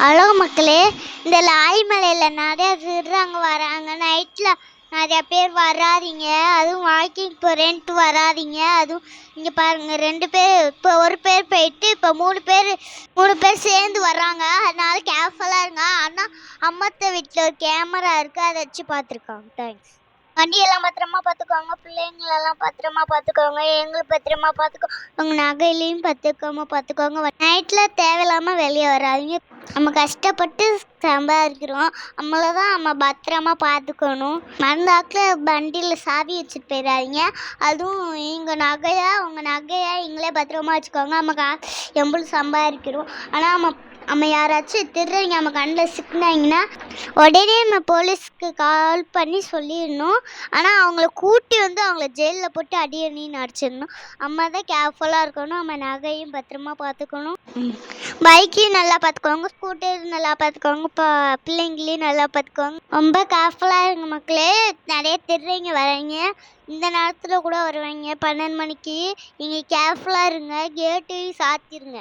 Hello மக்களே இந்த லாய்மலையில் நிறையா திருடுறாங்க வராங்க. நைட்டில் நிறையா பேர் வராதீங்க. அதுவும் வாக்கிங் போகிறேன்ட்டு வராதீங்க. அதுவும் இங்கே பாருங்கள் ரெண்டு பேர் இப்போ ஒரு பேர் போயிட்டு இப்போ மூணு பேர் மூணு பேர் சேர்ந்து வர்றாங்க அதனால கேர்ஃபுல்லாக இருங்க. ஆனால் அம்மத்த வீட்டில் ஒரு கேமரா இருக்குது அதை வச்சு பார்த்துருக்காங்க தேங்க்ஸ் வண்டியெல்லாம் பத்திரமா பார்த்துக்கோங்க பிள்ளைங்களெல்லாம் பத்திரமா பார்த்துக்கோங்க எங்களை பத்திரமா பார்த்துக்கோ உங்கள் நகையிலையும் பத்திரமா பார்த்துக்கோங்க நைட்டில் தேவையில்லாமல் வெளியே வராதிங்க. நம்ம கஷ்டப்பட்டு சம்பாதிக்கிறோம். நம்மளை தான் நம்ம பத்திரமா பார்த்துக்கணும் மறந்தாக்கில் வண்டியில் சாவி வச்சுட்டு போயிடாதீங்க. அதுவும் எங்கள் நகையாக உங்கள் நகையாக எங்களே பத்திரமா வச்சுக்கோங்க. நம்ம கா எவ்வளோ சம்பாதிக்கிறோம். ஆனால் நம்ம நம்ம யாராச்சும் திருடுறவங்க நம்ம கண்ணில் சிக்கினாங்கன்னா உடனே நம்ம போலீஸ்க்கு கால் பண்ணி சொல்லிடணும். ஆனால் அவங்கள கூட்டி வந்து அவங்கள ஜெயிலில் போட்டு அடி அடின்னு அடிச்சிடணும் நம்ம தான் கேர்ஃபுல்லாக இருக்கணும். நம்ம நகையும் பத்திரமா பார்த்துக்கணும் பைக்கையும் நல்லா பார்த்துக்கோங்க ஸ்கூட்டர் நல்லா பார்த்துக்கோங்க இப்போ பிள்ளைங்களையும் நல்லா பார்த்துக்கோங்க ரொம்ப கேர்ஃபுல்லாக இருங்க மக்களே. நிறைய திருடுறவங்க வராங்க இந்த நேரத்தில் கூட வருவாங்க. பன்னெண்டு மணிக்கு. நீங்கள் கேர்ஃபுல்லாக இருங்க. கேட்டையும் சாத்திருங்க.